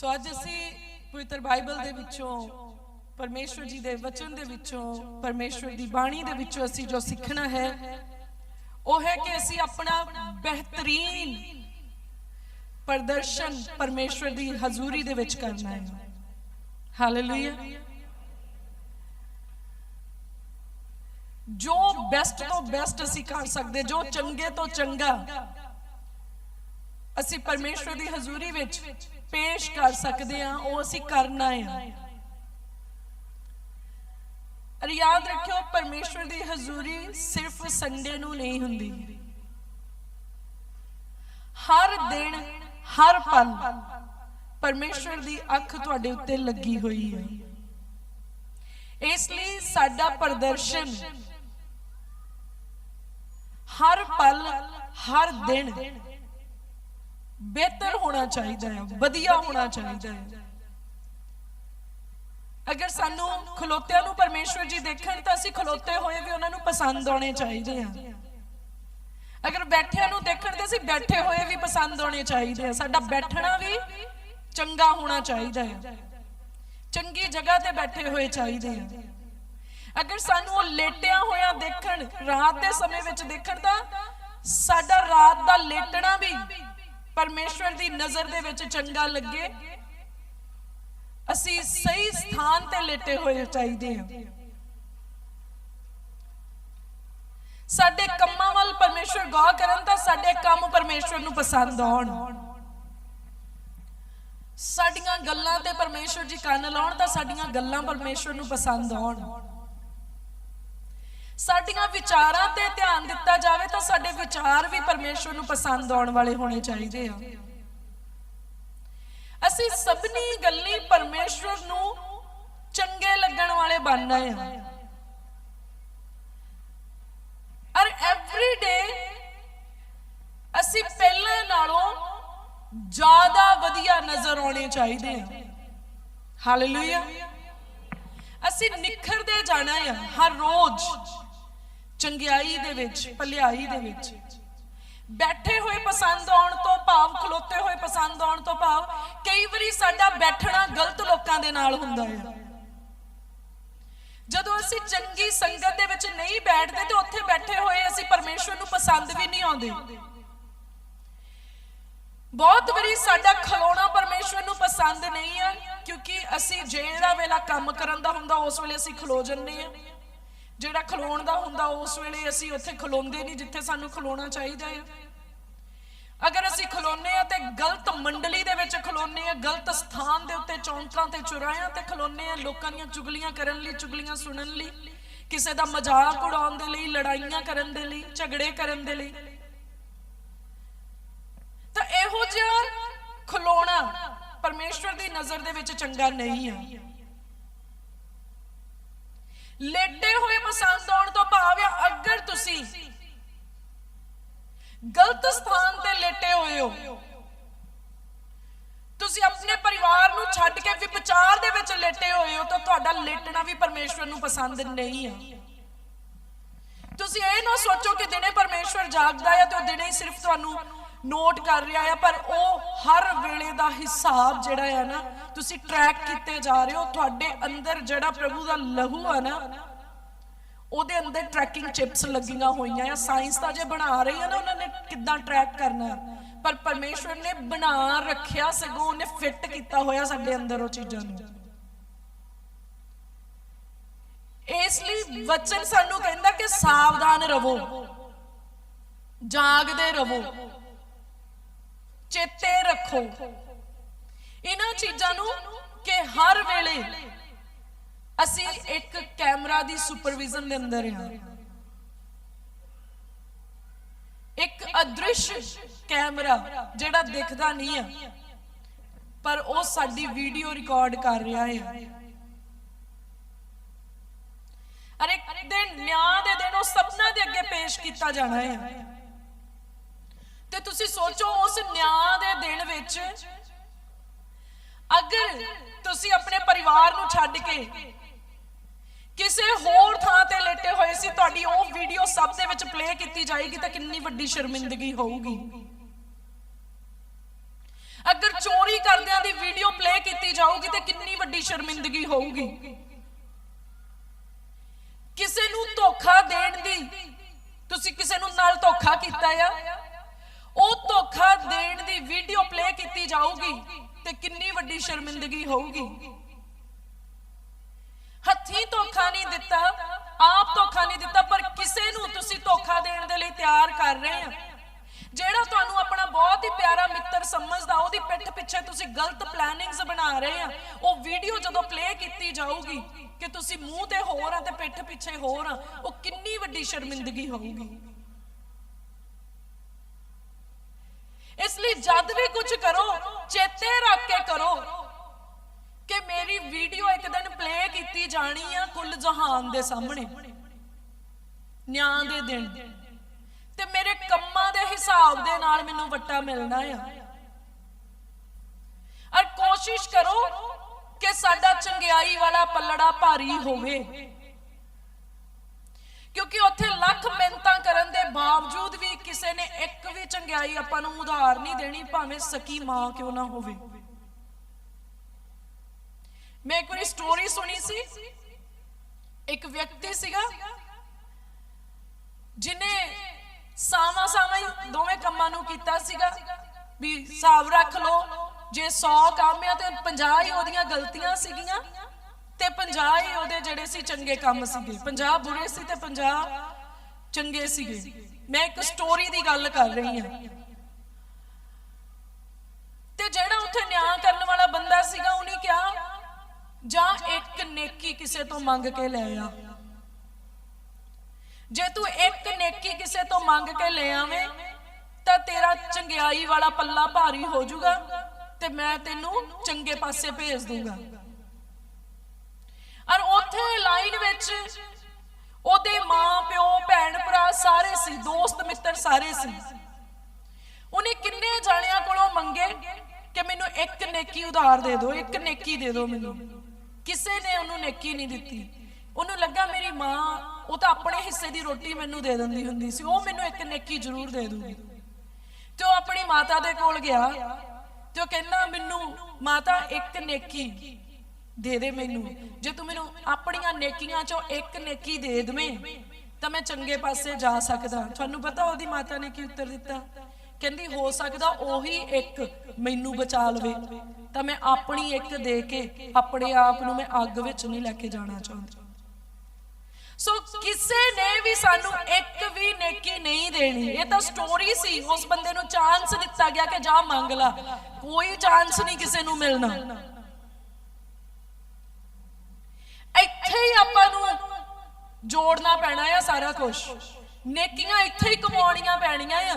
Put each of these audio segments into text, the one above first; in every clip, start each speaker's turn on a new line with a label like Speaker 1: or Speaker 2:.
Speaker 1: ਸੋ ਅੱਜ ਅਸੀਂ ਪਵਿੱਤਰ ਬਾਈਬਲ ਦੇ ਵਿੱਚੋਂ, ਪਰਮੇਸ਼ਵਰ ਜੀ ਦੇ ਵਚਨ ਦੇ ਵਿੱਚੋਂ, ਪਰਮੇਸ਼ਵਰ ਦੀ ਬਾਣੀ ਦੇ ਵਿੱਚੋਂ ਅਸੀਂ ਜੋ ਸਿੱਖਣਾ ਹੈ, ਉਹ ਹੈ ਕਿ ਅਸੀਂ ਆਪਣਾ ਬਿਹਤਰੀਨ ਪ੍ਰਦਰਸ਼ਨ ਪਰਮੇਸ਼ਵਰ ਦੀ ਹਜ਼ੂਰੀ ਦੇ ਵਿੱਚ ਕਰਨਾ ਹੈ। ਹਾਲੇਲੂਇਆ ਜੋ ਬੈਸਟ ਤੋਂ ਬੈਸਟ ਅਸੀਂ ਕਰ ਸਕਦੇ, ਜੋ ਚੰਗੇ ਤੋਂ ਚੰਗਾ ਅਸੀਂ ਪਰਮੇਸ਼ਵਰ ਦੀ ਹਜ਼ੂਰੀ ਵਿੱਚ ਪੇਸ਼ ਕਰ ਸਕਦੇ ਹਾਂ, ਉਹ ਅਸੀਂ ਕਰਨਾ ਹੈ। ਅਰ ਯਾਦ ਰੱਖਿਓ, ਪਰਮੇਸ਼ਵਰ ਦੀ ਹਜ਼ੂਰੀ ਸਿਰਫ ਸੰਡੇ ਨੂੰ ਨਹੀਂ ਹੁੰਦੀ। ਹਰ ਦਿਨ, ਹਰ ਪਲ ਪਰਮੇਸ਼ਵਰ ਦੀ ਅੱਖ ਤੁਹਾਡੇ ਉੱਤੇ ਲੱਗੀ ਹੋਈ ਹੈ। ਇਸ ਲਈ ਸਾਡਾ ਪ੍ਰਦਰਸ਼ਨ ਹਰ ਪਲ, ਹਰ ਦਿਨ ਬਿਹਤਰ ਹੋਣਾ ਚਾਹੀਦਾ ਹੈ, ਵਧੀਆ ਹੋਣਾ ਚਾਹੀਦਾ ਹੈ। ਅਗਰ ਸਾਨੂੰ ਖਲੋਤਿਆਂ ਨੂੰ ਪਰਮੇਸ਼ਵਰ ਜੀ ਦੇਖਣ, ਤਾਂ ਅਸੀਂ ਖਲੋਤੇ ਹੋਏ ਵੀ ਉਹਨਾਂ ਨੂੰ ਪਸੰਦ ਆਉਣੇ ਚਾਹੀਦੇ ਆ। ਅਗਰ ਬੈਠਿਆਂ ਨੂੰ ਦੇਖਣ, ਤਾਂ ਅਸੀਂ ਬੈਠੇ ਹੋਏ ਵੀ ਪਸੰਦ ਆਉਣੇ ਚਾਹੀਦੇ ਆ। ਸਾਡਾ ਬੈਠਣਾ ਵੀ ਚੰਗਾ ਹੋਣਾ ਚਾਹੀਦਾ ਹੈ ਚੰਗੀ ਜਗ੍ਹਾ ਤੇ ਬੈਠੇ ਹੋਏ ਚਾਹੀਦੇ ਆ। ਅਗਰ ਸਾਨੂੰ ਉਹ ਲੇਟਿਆ ਹੋਇਆ ਦੇਖਣ, ਰਾਤ ਦੇ ਸਮੇਂ ਵਿੱਚ ਦੇਖਣ, ਤਾਂ ਸਾਡਾ ਰਾਤ ਦਾ ਲੇਟਣਾ ਵੀ ਪਰਮੇਸ਼ਵਰ ਦੀ ਨਜ਼ਰ ਦੇ ਵਿੱਚ ਚੰਗਾ ਲੱਗੇ। ਅਸੀਂ ਸਹੀ ਸਥਾਨ ਤੇ ਲੇਟੇ ਹੋਏ ਚਾਹੀਦੇ ਹਾਂ। ਸਾਡੇ ਕੰਮਾਂ ਵੱਲ ਪਰਮੇਸ਼ਵਰ ਗੌਰ ਕਰਨ ਤਾਂ ਸਾਡੇ ਕੰਮ ਪਰਮੇਸ਼ਵਰ ਨੂੰ ਪਸੰਦ ਆਉਣ। ਸਾਡੀਆਂ ਗੱਲਾਂ ਤੇ ਪਰਮੇਸ਼ਵਰ ਜੀ ਕੰਨ ਲਾਉਣ ਤਾਂ ਸਾਡੀਆਂ ਗੱਲਾਂ ਪਰਮੇਸ਼ਵਰ ਨੂੰ ਪਸੰਦ ਆਉਣ। ਸਾਡੀਆਂ ਵਿਚਾਰਾਂ ਤੇ ਧਿਆਨ ਦਿੱਤਾ ਜਾਵੇ ਤਾਂ ਸਾਡੇ ਵਿਚਾਰ ਵੀ ਪਰਮੇਸ਼ਵਰ ਨੂੰ ਪਸੰਦ ਆਉਣ ਵਾਲੇ ਹੋਣੇ ਚਾਹੀਦੇ ਆ। ਅਸੀਂ ਸਭਨੀ ਗੱਲੀ ਪਰਮੇਸ਼ਵਰ ਨੂੰ ਚੰਗੇ ਲੱਗਣ ਵਾਲੇ ਬਣਨਾ ਆ ਔਰ ਐਵਰੀ ਡੇ ਅਸੀਂ ਪਹਿਲਾਂ ਨਾਲੋਂ ਜ਼ਿਆਦਾ ਵਧੀਆ ਨਜ਼ਰ ਆਉਣੇ ਚਾਹੀਦੇ ਆ। ਹਾਲੇਲੂਇਆ ਅਸੀਂ ਨਿਖਰਦੇ ਜਾਣਾ ਆ ਹਰ ਰੋਜ਼। ਚੰਗਿਆਈ ਦੇ ਵਿੱਚ, ਭਲਾਈ ਦੇ ਵਿੱਚ। ਬੈਠੇ ਹੋਏ ਪਸੰਦ ਆਉਣ ਤੋਂ ਭਾਵ, ਖਲੋਤੇ ਹੋਏ ਪਸੰਦ ਆਉਣ ਤੋਂ ਭਾਵ, ਕਈ ਵਾਰੀ ਸਾਡਾ ਬੈਠਣਾ ਗਲਤ ਲੋਕਾਂ ਦੇ ਨਾਲ ਹੁੰਦਾ ਹੈ। ਜਦੋਂ ਅਸੀਂ ਚੰਗੀ ਸੰਗਤ ਦੇ ਵਿੱਚ ਨਹੀਂ ਬੈਠਦੇ ਤੇ ਉੱਥੇ ਬੈਠੇ ਹੋਏ ਅਸੀਂ ਪਰਮੇਸ਼ਵਰ ਨੂੰ ਪਸੰਦ ਵੀ ਨਹੀਂ ਆਉਂਦੇ। ਬਹੁਤ ਵਾਰੀ ਸਾਡਾ ਖਲੋਣਾ ਪਰਮੇਸ਼ਵਰ ਨੂੰ ਪਸੰਦ ਨਹੀਂ ਆ, ਕਿਉਂਕਿ ਅਸੀਂ ਜਿਹੜਾ ਵੇਲਾ ਕੰਮ ਕਰਨ ਦਾ ਹੁੰਦਾ, ਉਸ ਵੇਲੇ ਅਸੀਂ ਖਲੋ ਜੰਨੇ ਆ। ਜਿਹੜਾ ਖਲੋਣ ਦਾ ਹੁੰਦਾ, ਉਸ ਵੇਲੇ ਅਸੀਂ ਉੱਥੇ ਖਲੋਂਦੇ ਨਹੀਂ ਜਿੱਥੇ ਸਾਨੂੰ ਖਲੋਣਾ ਚਾਹੀਦਾ ਹੈ ਅਗਰ ਅਸੀਂ ਖਲੋਨੇ ਆ ਤੇ ਗਲਤ ਮੰਡਲੀ ਦੇ ਵਿੱਚ ਖਲੋਨੇ ਆ, ਗਲਤ ਸਥਾਨ ਦੇ ਉੱਤੇ ਚੌਂਕਾਂ ਤੇ ਚੁਰਾਇਆਂ ਤੇ ਖਲੋਨੇ ਆ, ਲੋਕਾਂ ਦੀਆਂ ਚੁਗਲੀਆਂ ਕਰਨ ਲਈ, ਚੁਗਲੀਆਂ ਸੁਣਨ ਲਈ, ਕਿਸੇ ਦਾ ਮਜ਼ਾਕ ਉਡਾਉਣ ਦੇ ਲਈ, ਲੜਾਈਆਂ ਕਰਨ ਦੇ ਲਈ, ਝਗੜੇ ਕਰਨ ਦੇ ਲਈ, ਤਾਂ ਇਹੋ ਜਿਹਾ ਖਲੋਣਾ ਪਰਮੇਸ਼ਵਰ ਦੀ ਨਜ਼ਰ ਦੇ ਵਿੱਚ ਚੰਗਾ ਨਹੀਂ ਆ। ਲੇਟੇ ਹੋਏ ਪਸੰਦ ਆਉਣ ਤੋਂ ਭਾਵ ਆ ਅਗਰ ਤੁਸੀਂ ਗਲਤ ਸਥਾਨ ਤੇ ਲੇਟੇ ਹੋਏ ਹੋ, ਤੁਸੀਂ ਆਪਣੇ ਪਰਿਵਾਰ ਨੂੰ ਛੱਡ ਕੇ ਵਿਚਾਰ ਦੇ ਵਿੱਚ ਲੇਟੇ ਹੋਏ ਹੋ, ਤਾਂ ਤੁਹਾਡਾ ਲੇਟਣਾ ਵੀ ਪਰਮੇਸ਼ਵਰ ਨੂੰ ਪਸੰਦ ਨਹੀਂ ਆ। ਤੁਸੀਂ ਇਹ ਨਾ ਸੋਚੋ ਕਿ ਦਿਨੇ ਪਰਮੇਸ਼ਵਰ ਜਾਗਦਾ ਹੈ ਤੇ ਉਹ ਦਿਨੇ ਹੀ ਸਿਰਫ ਤੁਹਾਨੂੰ ਨੋਟ ਕਰ ਰਿਹਾ ਆ, ਪਰ ਉਹ ਹਰ ਵੇਲੇ ਦਾ ਹਿਸਾਬ ਜਿਹੜਾ ਆ ਨਾ, ਤੁਸੀਂ ਟਰੈਕ ਕੀਤੇ ਜਾ ਰਹੇ ਹੋ, ਤੁਹਾਡੇ ਅੰਦਰ ਜਿਹੜਾ ਪ੍ਰਭੂ ਦਾ ਲਹੂ ਆ ਨਾ, ਉਹਦੇ ਅੰਦਰ ਟਰੈਕਿੰਗ ਚਿਪਸ ਲੱਗੀਆਂ ਹੋਈਆਂ ਆ। ਸਾਇੰਸ ਤਾਂ ਜੇ ਬਣਾ ਰਹੀ ਆ ਨਾ, ਉਹਨਾਂ ਨੇ ਕਿੱਦਾਂ ਟਰੈਕ ਕਰਨਾ? ਪਰ ਪਰਮੇਸ਼ਵਰ ਨੇ ਬਣਾ ਰੱਖਿਆ ਸਗੋਂ ਉਹਨੇ ਫਿੱਟ ਕੀਤਾ ਹੋਇਆ ਸਾਡੇ ਅੰਦਰ ਉਹ ਚੀਜ਼ਾਂ ਨੂੰ। ਇਸ ਲਈ ਵਚਨ ਸਾਨੂੰ ਕਹਿੰਦਾ ਕਿ ਸਾਵਧਾਨ ਰਹੋ, ਜਾਗਦੇ ਰਹੋ। ਚੇਤੇ ਰੱਖੋ। ਇਹਨਾਂ ਚੀਜ਼ਾਂ ਨੂੰ ਕਿ ਹਰ ਵੇਲੇ ਅਸੀਂ ਇੱਕ ਕੈਮਰਾ ਦੀ ਸੁਪਰਵਿਜ਼ਨ ਦੇ ਅੰਦਰ ਹਾਂ। ਇੱਕ ਅਦ੍ਰਿਸ਼ ਕੈਮਰਾ ਜਿਹੜਾ ਦਿਖਦਾ ਨਹੀਂ ਆ, ਪਰ ਉਹ ਸਾਡੀ ਵੀਡੀਓ ਰਿਕਾਰਡ ਕਰ ਰਿਹਾ ਹੈ ਅਰੇ ਦਿਨ ਨਿਆਂ ਦੇ ਦਿਨ ਉਹ ਸਭਨਾਂ ਦੇ ਅੱਗੇ ਪੇਸ਼ ਕੀਤਾ ਜਾਣਾ ਹੈ ਤੇ ਤੁਸੀਂ ਸੋਚੋ ਉਸ ਨਿਆਂ ਦੇ ਦਿਨ ਵਿੱਚ ਅਗਰ ਤੁਸੀਂ ਆਪਣੇ ਪਰਿਵਾਰ ਨੂੰ ਛੱਡ ਕੇ ਕਿਸੇ ਹੋਰ ਥਾਂ ਤੇ ਲੇਟੇ ਹੋਏ ਸੀ, ਤੁਹਾਡੀ ਉਹ ਵੀਡੀਓ ਸਭ ਦੇ ਵਿੱਚ ਪਲੇ ਕੀਤੀ ਜਾਏਗੀ ਤਾਂ ਕਿੰਨੀ ਵੱਡੀ ਸ਼ਰਮਿੰਦਗੀ ਹੋਊਗੀ। ਅਗਰ ਚੋਰੀ ਕਰਦਿਆਂ ਦੀ ਵੀਡੀਓ ਵੀਡੀਓ ਪਲੇ ਕੀਤੀ ਜਾਊਗੀ ਤੇ ਕਿੰਨੀ ਵੱਡੀ ਸ਼ਰਮਿੰਦਗੀ ਹੋਊਗੀ। ਕਿਸੇ ਨੂੰ ਧੋਖਾ ਦੇਣ ਦੀ ਤੁਸੀਂ ਕਿਸੇ ਨੂੰ ਨਾਲ ਧੋਖਾ ਕੀਤਾ ਆ? ਉਹ ਧੋਖਾ ਦੇਣ ਦੀ ਵੀਡੀਓ ਪਲੇ ਕੀਤੀ ਜਾਊਗੀ ਤੇ ਕਿੰਨੀ ਵੱਡੀ ਸ਼ਰਮਿੰਦਗੀ ਹੋਊਗੀ। ਹੱਥੀਂ ਧੋਖਾ ਨਹੀਂ ਦਿੱਤਾ, ਆਪ ਧੋਖਾ ਨਹੀਂ ਦਿੱਤਾ, ਪਰ ਕਿਸੇ ਨੂੰ ਤੁਸੀਂ ਧੋਖਾ ਦੇਣ ਦੇ ਲਈ ਤਿਆਰ ਕਰ ਰਹੇ ਆ। ਜਿਹੜਾ ਤੁਹਾਨੂੰ ਆਪਣਾ ਬਹੁਤ ਹੀ ਪਿਆਰਾ ਮਿੱਤਰ ਸਮਝਦਾ, ਉਹਦੀ ਪਿੱਠ ਪਿੱਛੇ ਤੁਸੀਂ ਗਲਤ ਪਲੈਨਿੰਗਸ ਬਣਾ ਰਹੇ ਆ। ਉਹ ਵੀਡੀਓ ਜਦੋਂ ਪਲੇ ਕੀਤੀ ਜਾਊਗੀ ਕਿ ਤੁਸੀਂ ਮੂੰਹ ਤੇ ਹੋਰ ਆ ਤੇ ਪਿੱਠ ਪਿੱਛੇ ਹੋਰ ਆ, ਉਹ ਕਿੰਨੀ ਵੱਡੀ ਸ਼ਰਮਿੰਦਗੀ ਹੋਊਗੀ। ਇਸ ਲਈ ਜਦ ਵੀ ਕੁਝ ਕਰੋ, ਚੇਤੇ ਰੱਖ ਕੇ ਕਰੋ ਕਿ ਮੇਰੀ ਵੀਡੀਓ ਇੱਕ ਦਿਨ ਪਲੇ ਕੀਤੀ ਜਾਣੀ ਆ ਕੁੱਲ ਜਹਾਨ ਦੇ ਸਾਹਮਣੇ। ਨਿਆਂ ਦੇ ਦਿਨ। ਤੇ ਮੇਰੇ ਕੰਮਾਂ ਦੇ ਹਿਸਾਬ ਦੇ ਨਾਲ ਮੈਨੂੰ ਵੱਟਾ ਮਿਲਣਾ ਆ। ਔਰ ਕੋਸ਼ਿਸ਼ ਕਰੋ ਕਿ ਸਾਡਾ ਚੰਗਿਆਈ ਵਾਲਾ ਪੱਲੜਾ ਭਾਰੀ ਹੋਵੇ। ਕਿਉਂਕਿ ਉੱਥੇ ਲੱਖ ਮਿਹਨਤਾਂ ਕਰਨ ਦੇ ਬਾਵਜੂਦ ਵੀ ਕਿਸੇ ਨੇ ਇੱਕ ਵੀ ਚੰਗਿਆਈ ਆਪਾਂ ਨੂੰ ਉਧਾਰ ਨਹੀਂ ਦੇਣੀ, ਭਾਵੇਂ ਸਕੀ ਮਾਂ ਕਿਉਂ ਨਾ ਹੋਵੇ। ਮੈਂ ਇੱਕ ਵਾਰੀ ਸਟੋਰੀ ਸੁਣੀ ਸੀ। ਇੱਕ ਵਿਅਕਤੀ ਸੀਗਾ, ਜਿਨੇ ਸਾਵਾ ਸਾਵਾ ਹੀ ਦੋਵੇਂ ਕੰਮਾਂ ਨੂੰ ਕੀਤਾ ਸੀਗਾ, ਵੀ ਹਿਸਾਬ ਰੱਖ ਲਓ, ਜੇ 100 ਕੰਮ ਆ ਤੇ 50 ਹੀ ਉਹਦੀਆਂ ਗਲਤੀਆਂ ਸੀਗੀਆਂ ਤੇ 50 ਹੀ ਉਹਦੇ ਜਿਹੜੇ ਸੀ ਚੰਗੇ ਕੰਮ ਸੀਗੇ। 50 ਬੁਰੇ ਸੀ ਤੇ 50 ਚੰਗੇ ਸੀਗੇ। ਮੈਂ ਇੱਕ ਸਟੋਰੀ ਦੀ ਗੱਲ ਕਰ ਰਹੀ ਹਾਂ। ਤੇ ਜਿਹੜਾ ਉੱਥੇ ਨਿਆਂ ਕਰਨ ਵਾਲਾ ਬੰਦਾ ਸੀਗਾ, ਉਹਨੇ ਕਿਹਾ, ਜਾਂ ਇੱਕ ਨੇਕੀ ਕਿਸੇ ਤੋਂ ਮੰਗ ਕੇ ਲੈ ਆ। ਜੇ ਤੂੰ ਇੱਕ ਨੇਕੀ ਕਿਸੇ ਤੋਂ ਮੰਗ ਕੇ ਲੈ ਆਵੇਂ, ਤਾਂ ਤੇਰਾ ਚੰਗਿਆਈ ਵਾਲਾ ਪੱਲਾ ਭਾਰੀ ਹੋ ਜਾਊਗਾ ਤੇ ਮੈਂ ਤੈਨੂੰ ਚੰਗੇ ਪਾਸੇ ਭੇਜ ਦੂੰਗਾ। ਔਰ ਉੱਥੇ ਲਾਈਨ ਵਿੱਚ ਉਹਦੇ ਮਾਂ, ਪਿਓ, ਭੈਣ, ਭਰਾ ਸਾਰੇ ਸੀ, ਦੋਸਤ, ਮਿੱਤਰ ਸਾਰੇ ਸੀ। ਉਹਨੇ ਕਿੰਨੇ ਜਾਣਿਆਂ ਕੋਲੋਂ ਮੰਗੇ ਕਿ ਮੈਨੂੰ ਇੱਕ ਨੇਕੀ ਉਧਾਰ ਦੇ ਦਿਓ, ਇੱਕ ਨੇਕੀ ਦੇ ਦਿਓ ਮੈਨੂੰ। ਕਿਸੇ ਨੇ ਉਹਨੂੰ ਨੇਕੀ ਨਹੀਂ ਦਿੱਤੀ। ਉਹਨੂੰ ਲੱਗਾ ਮੇਰੀ ਮਾਂ, ਉਹ ਤਾਂ ਆਪਣੇ ਹਿੱਸੇ ਦੀ ਰੋਟੀ ਮੈਨੂੰ ਦੇ ਦਿੰਦੀ ਹੁੰਦੀ ਸੀ, ਉਹ ਮੈਨੂੰ ਇੱਕ ਨੇਕੀ ਜ਼ਰੂਰ ਦੇ ਦੂਗੀ। ਤੇ ਉਹ ਆਪਣੀ ਮਾਤਾ ਦੇ ਕੋਲ ਗਿਆ ਤੇ ਉਹ ਕਹਿੰਦਾ, ਮੈਨੂੰ ਮਾਤਾ, ਇੱਕ ਨੇਕੀ ਦੇ ਦੇ ਮੈਨੂੰ। ਜੇ ਤੂੰ ਮੈਨੂੰ ਆਪਣੀਆਂ ਨੇਕੀਆਂ ਚੋਂ ਇੱਕ ਨੇਕੀ ਦੇ ਦਵੇਂ, ਤਾਂ ਮੈਂ ਚੰਗੇ ਪਾਸੇ ਜਾ ਸਕਦਾ। ਤੁਹਾਨੂੰ ਪਤਾ ਉਹਦੀ ਮਾਤਾ ਨੇ ਕੀ ਉੱਤਰ ਦਿੱਤਾ? ਕਹਿੰਦੀ, ਹੋ ਸਕਦਾ ਉਹੀ ਇੱਕ ਮੈਨੂੰ ਬਚਾ ਲਵੇ। ਤਾਂ ਮੈਂ ਆਪਣੀ ਇੱਕ ਦੇ ਕੇ ਆਪਣੇ ਆਪ ਨੂੰ ਮੈਂ ਅੱਗ ਵਿੱਚ ਨਹੀਂ ਲੈ ਕੇ ਜਾਣਾ ਚਾਹੁੰਦੀ। ਸੋ ਕਿਸੇ ਨੇ ਵੀ ਸਾਨੂੰ ਇੱਕ ਵੀ ਨੇਕੀ ਨਹੀਂ ਦੇਣੀ। ਇਹ ਤਾਂ ਸਟੋਰੀ ਸੀ। ਉਸ ਬੰਦੇ ਨੂੰ ਚਾਂਸ ਦਿੱਤਾ ਗਿਆ ਕਿ ਜਾ ਮੰਗ ਲਾ। ਕੋਈ ਚਾਂਸ ਨਹੀਂ ਕਿਸੇ ਨੂੰ ਮਿਲਣਾ। ਇੱਥੇ ਹੀ ਆਪਾਂ ਨੂੰ ਜੋੜਨਾ ਪੈਣਾ ਆ ਸਾਰਾ ਕੁਝ ਨੇਕੀਆਂ ਇੱਥੇ ਹੀ ਕਮਾਉਣੀਆਂ ਪੈਣੀਆਂ ਆ।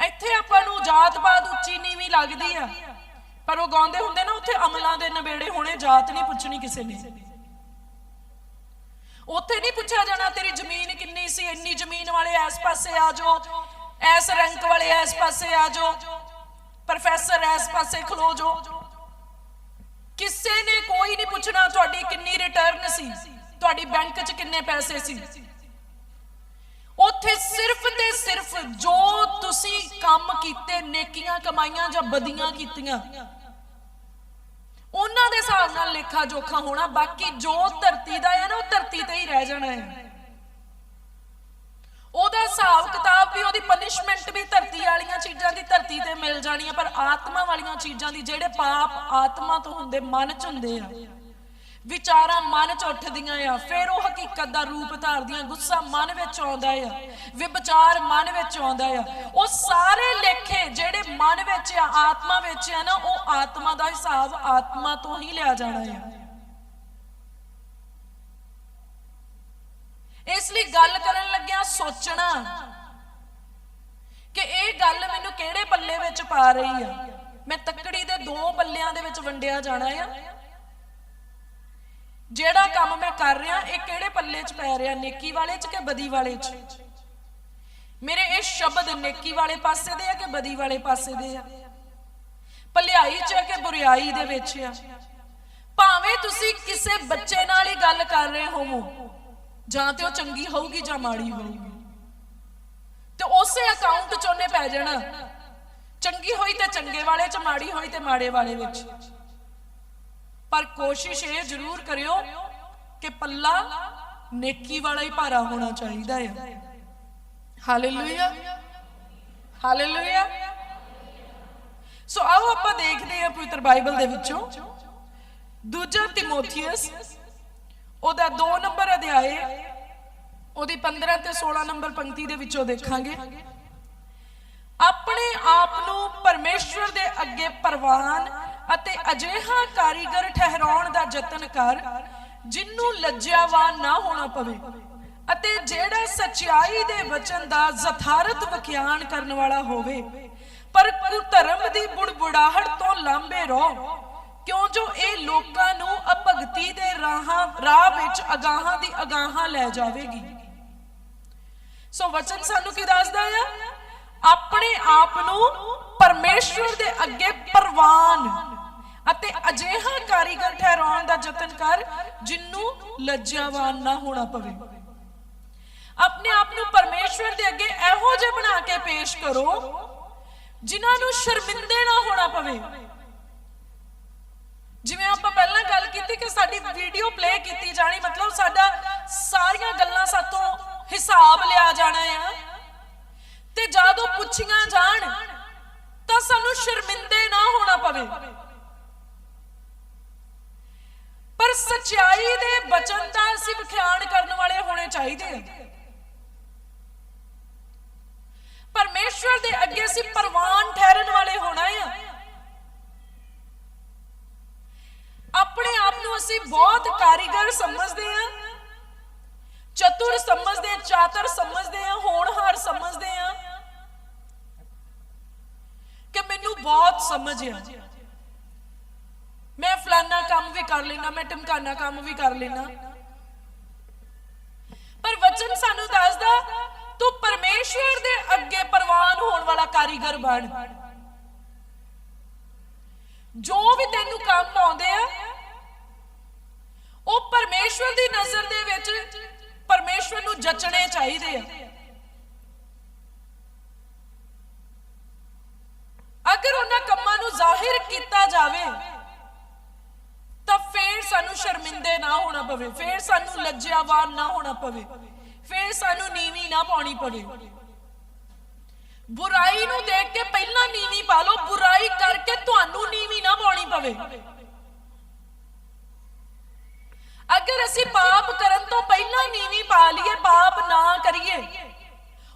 Speaker 1: ਇੱਥੇ ਆਪਾਂ ਨੂੰ ਜਾਤ-ਪਾਤ ਉੱਚੀ ਨੀਵੀਂ ਲੱਗਦੀ ਆ। ਪਰ ਉਹ ਗਾਉਂਦੇ ਹੁੰਦੇ ਨਾ, ਉੱਥੇ ਅਮਲਾਂ ਦੇ ਨਵੇੜੇ ਹੋਣੇ, ਜਾਤ ਨਹੀਂ ਪੁੱਛਣੀ ਕਿਸੇ ਨੇ। ਉੱਥੇ ਨਹੀਂ ਪੁੱਛਿਆ ਜਾਣਾ, ਤੇਰੀ ਜ਼ਮੀਨ ਕਿੰਨੀ ਸੀ, ਇੰਨੀ ਜ਼ਮੀਨ ਵਾਲੇ ਐਸ ਪਾਸੇ ਆ ਜਾਓ ਐਸ ਰੈਂਕ ਵਾਲੇ ਐਸ ਪਾਸੇ ਆ ਜਾਓ, ਪ੍ਰੋਫੈਸਰ ਐਸ ਪਾਸੇ ਖਲੋ ਜਾਓ। ਕਿਸੇ ਨੇ ਕੋਈ ਨਹੀਂ ਪੁੱਛਣਾ ਤੁਹਾਡੀ ਕਿੰਨੀ ਰਿਟਰਨ ਸੀ, ਤੁਹਾਡੀ ਬੈਂਕ 'ਚ ਕਿੰਨੇ ਪੈਸੇ ਸੀ। ਉੱਥੇ ਸਿਰਫ ਤੇ ਸਿਰਫ ਜੋ ਤੁਸੀਂ ਕੰਮ ਕੀਤੇ, ਨੇਕੀਆਂ ਕਮਾਈਆਂ ਜਾਂ ਬਦੀਆਂ ਕੀਤੀਆਂ, ਉਹਨਾਂ ਦੇ ਹਿਸਾਬ ਨਾਲ ਲੇਖਾ ਜੋਖਾ ਹੋਣਾ, ਬਾਕੀ ਜੋ ਧਰਤੀ ਦਾ ਹੈ ਨਾ, ਉਹ ਧਰਤੀ ਤੇ ਹੀ ਰਹਿ ਜਾਣਾ ਹੈ। ਉਹਦਾ ਹਿਸਾਬ ਕਿਤਾਬ ਵੀ, ਉਹਦੀ ਪਨਿਸ਼ਮੈਂਟ ਵੀ ਧਰਤੀ ਵਾਲੀਆਂ ਚੀਜ਼ਾਂ ਦੀ ਧਰਤੀ ਤੇ ਮਿਲ ਜਾਣੀਆਂ, ਪਰ ਆਤਮਾ ਵਾਲੀਆਂ ਚੀਜ਼ਾਂ ਦੀ ਜਿਹੜੇ ਪਾਪ ਆਤਮਾ ਤੋਂ ਹੁੰਦੇ, ਮਨ ਚ ਹੁੰਦੇ ਆ। ਵਿਚਾਰਾਂ ਮਨ ਚ ਉੱਠਦੀਆਂ ਆ, ਫਿਰ ਉਹ ਹਕੀਕਤ ਦਾ ਰੂਪ ਧਾਰਦੀਆਂ, ਗੁੱਸਾ ਮਨ ਵਿੱਚ ਆਉਂਦਾ ਆ ਵਿਚਾਰ ਮਨ ਵਿੱਚ ਆਉਂਦਾ ਆ। ਉਹ ਸਾਰੇ ਲੇਖੇ ਜਿਹੜੇ ਮਨ ਵਿੱਚ ਆ, ਆਤਮਾ ਵਿੱਚ ਆ ਨਾ, ਉਹ ਆਤਮਾ ਦਾ ਹਿਸਾਬ ਆਤਮਾ ਤੋਂ ਹੀ ਲਿਆ ਜਾਣਾ ਆ। ਇਸ ਲਈ ਗੱਲ ਕਰਨ ਸੋਚਣਾ ਕਿ ਇਹ ਗੱਲ ਮੈਨੂੰ ਕਿਹੜੇ ਪੱਲੇ ਵਿੱਚ ਪਾ ਰਹੀ ਆ? ਮੈਂ ਤੱਕੜੀ ਦੇ ਦੋ ਪੱਲਿਆਂ ਦੇ ਵਿੱਚ ਵੰਡਿਆ ਜਾਣਾ ਆ। ਜਿਹੜਾ ਕੰਮ ਮੈਂ ਕਰ ਰਿਹਾ, ਇਹ ਕਿਹੜੇ ਪੱਲੇ 'ਚ ਪੈ ਰਿਹਾ? ਨੇਕੀ ਵਾਲੇ 'ਚ ਕਿ ਬਦੀ ਵਾਲੇ 'ਚ? ਮੇਰੇ ਇਹ ਸ਼ਬਦ ਨੇਕੀ ਵਾਲੇ ਪਾਸੇ ਦੇ ਆ ਕਿ ਬਦੀ ਵਾਲੇ ਪਾਸੇ ਦੇ ਆ? ਭਲਾਈ 'ਚ ਆ ਕਿ ਬੁਰੀਾਈ ਦੇ ਵਿੱਚ ਆ? ਭਾਵੇਂ ਤੁਸੀਂ ਕਿਸੇ ਬੱਚੇ ਨਾਲ ਹੀ ਗੱਲ ਕਰ ਰਹੇ ਹੋਵੋ ਜਾਂ ਤੇ ਉਹ ਚੰਗੀ ਹੋਊਗੀ ਜਾਂ ਮਾੜੀ ਹੋਊਗੀ। ਤੇ ਉਸੇ ਅਕਾਊਂਟ 'ਚ ਉਹਨੇ ਪੈ ਜਾਣਾ। ਚੰਗੀ ਹੋਈ ਤੇ ਚੰਗੇ ਵਾਲੇ ਚ, ਮਾੜੀ ਹੋਈ ਤੇ ਮਾੜੇ ਵਾਲੇ ਵਿੱਚ। ਪਰ ਕੋਸ਼ਿਸ਼ ਇਹ ਜ਼ਰੂਰ ਕਰਿਓ ਕਿ ਪੱਲਾ ਨੇਕੀ ਵਾਲਾ ਹੀ ਭਾਰਾ ਹੋਣਾ ਚਾਹੀਦਾ ਹੈ ਹਾਲੇਲੂਇਆ ਹਾਲੇਲੂਇਆ ਸੋ ਆਓ ਆਪਾਂ ਦੇਖਦੇ ਹਾਂ ਪਵਿੱਤਰ ਬਾਈਬਲ ਦੇ ਵਿੱਚੋਂ। ਦੂਜਾ ਤਿਮੋਥੀਅਸ ਉਹਦਾ 2 ਨੰਬਰ ਅਧਿਆਏ, ਉਹਦੀ 15 ਤੇ 16 ਨੰਬਰ ਪੰਕਤੀ ਦੇ ਵਿੱਚੋਂ ਦੇਖਾਂਗੇ। ਆਪਣੇ ਆਪ ਨੂੰ ਪਰਮੇਸ਼ਵਰ ਦੇ ਅੱਗੇ ਪ੍ਰਵਾਨ ਅਤੇ ਅਜਿਹਾ ਕਾਰੀਗਰ ਠਹਿਰਾਉਣ ਦਾ ਯਤਨ ਕਰ, ਜਿੰਨੂੰ ਲੱਜਿਆਵਾਨ ਨਾ ਹੋਣਾ ਪਵੇ ਅਤੇ ਜਿਹੜਾ ਸਚਾਈ ਦੇ ਵਚਨ ਦਾ ਜ਼ਥਾਰਤ ਵਿਖਿਆਨ ਕਰਨ ਵਾਲਾ ਹੋਵੇ, ਪਰ ਕੁਧਰਮ ਦੀ ਬੁੜਬੁੜਾਹਟ ਤੋਂ ਲਾਂਭੇ ਰਹੋ। ਕਿਉਂ ਜੋ ਇਹ ਲੋਕਾਂ ਨੂੰ ਅਭਗਤੀ ਦੇ ਰਾਹਾਂ, ਰਾਹ ਵਿੱਚ ਅਗਾਹਾਂ ਦੀ ਅਗਾਹਾਂ ਲੈ ਜਾਵੇਗੀ? ਸੋ ਵਚਨ ਸਾਨੂੰ ਕੀ ਦੱਸਦਾ ਆ? ਆਪਣੇ ਆਪ ਨੂੰ ਪਰਮੇਸ਼ਵਰ ਦੇ ਅੱਗੇ ਪ੍ਰਵਾਨ ਅਤੇ ਅਜਿਹਾ ਕਾਰੀਗਰ ਠਹਿਰਾਉਣ ਦਾ ਯਤਨ ਕਰ ਜਿੰਨੂੰ ਲੱਜਿਆਵਾਨ ਨਾ ਹੋਣਾ ਪਵੇ। ਆਪਣੇ ਆਪ ਨੂੰ ਪਰਮੇਸ਼ਵਰ ਦੇ ਅੱਗੇ ਇਹੋ ਜਿਹਾ ਬਣਾ ਕੇ ਪੇਸ਼ ਕਰੋ ਜਿਨ੍ਹਾਂ ਨੂੰ ਸ਼ਰਮਿੰਦੇ ਨਾ ਹੋਣਾ ਪਵੇ। ਜਿਵੇਂ ਆਪਾਂ ਪਹਿਲਾਂ ਗੱਲ ਕੀਤੀ ਕਿ ਸਾਡੀ ਵੀਡੀਓ ਪਲੇ ਕੀਤੀ ਜਾਣੀ, ਮਤਲਬ ਸਾਡਾ ਸਾਰੀਆਂ ਗੱਲਾਂ ਸਾਤੋਂ ਹਿਸਾਬ ਲਿਆ ਜਾਣਾ ਆ। ਤੇ ਜਦੋਂ ਪੁੱਛੀਆਂ ਜਾਣ, ਤਾਂ ਸਾਨੂੰ ਸ਼ਰਮਿੰਦੇ ਨਾ ਹੋਣਾ ਪਵੇ। ਪਰ ਸਚਾਈ ਦੇ ਬਚਨ ਤਾਂ ਅਸੀਂ ਵਿਖਿਆਨ ਕਰਨ ਵਾਲੇ ਹੋਣੇ ਚਾਹੀਦੇ ਆ। ਪਰਮੇਸ਼ਵਰ ਦੇ ਅੱਗੇ ਅਸੀਂ ਪ੍ਰਵਾਨ ਠਹਿਰਨ ਵਾਲੇ ਹੋਣਾ ਆ। ਆਪਣੇ ਆਪ ਨੂੰ ਅਸੀਂ ਬਹੁਤ ਕਾਰੀਗਰ ਸਮਝਦੇ ਹਾਂ। ਚਤੁਰ ਸਮਝਦੇ ਹਾਂ, ਚਾਤਰ ਸਮਝਦੇ ਹਾਂ, ਹੋਣਹਾਰ ਸਮਝਦੇ ਹਾਂ। ਕਿ ਮੈਨੂੰ ਬਹੁਤ ਸਮਝ ਆ। ਮੈਂ ਫਲਾਨਾ ਕੰਮ ਵੀ ਕਰ ਲੈਣਾ ਮੈਂ ਟਮਕਾਨਾ ਕੰਮ ਵੀ ਕਰ ਲੈਣਾ ਪਰ ਵਚਨ ਸਾਨੂੰ ਦੱਸਦਾ, ਤੂੰ ਪਰਮੇਸ਼ਵਰ ਦੇ ਅੱਗੇ ਪ੍ਰਵਾਨ ਹੋਣ ਵਾਲਾ ਕਾਰੀਗਰ ਬਣ। ਜੋ ਵੀ ਤੈਨੂੰ ਕੰਮ ਆਉਂਦੇ ਆ ਉਹ ਪਰਮੇਸ਼ਵਰ ਦੀ ਨਜ਼ਰ ਦੇ ਵਿੱਚ ਪਰਮੇਸ਼ਵਰ ਨੂੰ ਜਚਣੇ ਚਾਹੀਦੇ ਆ। ਅਗਰ ਉਹਨਾਂ ਕੰਮਾਂ ਨੂੰ ਜ਼ਾਹਿਰ ਕੀਤਾ ਜਾਵੇ, ਤਾਂ ਫੇਰ ਸਾਨੂੰ ਸ਼ਰਮਿੰਦੇ ਨਾ ਹੋਣਾ ਪਵੇ, ਫੇਰ ਸਾਨੂੰ ਲੱਜਿਆਵਾਨ ਨਾ ਹੋਣਾ ਪਵੇ, ਫੇਰ ਸਾਨੂੰ ਨੀਵੀਂ ਨਾ ਪਾਉਣੀ ਪਵੇ। ਬੁਰਾਈ ਨੂੰ ਦੇਖ ਕੇ ਪਹਿਲਾਂ ਨੀਵੀਂ ਪਾ ਲਓ, ਬੁਰਾਈ ਕਰਕੇ ਤੁਹਾਨੂੰ ਨੀਵੀਂ ਨਾ ਪਾਉਣੀ ਪਵੇ ਅਗਰ ਅਸੀਂ ਪਾਪ ਕਰਨ ਤੋਂ ਪਹਿਲਾਂ ਨੀਵੀਂ ਪਾ ਲਈਏ, ਪਾਪ ਨਾ ਕਰੀਏ।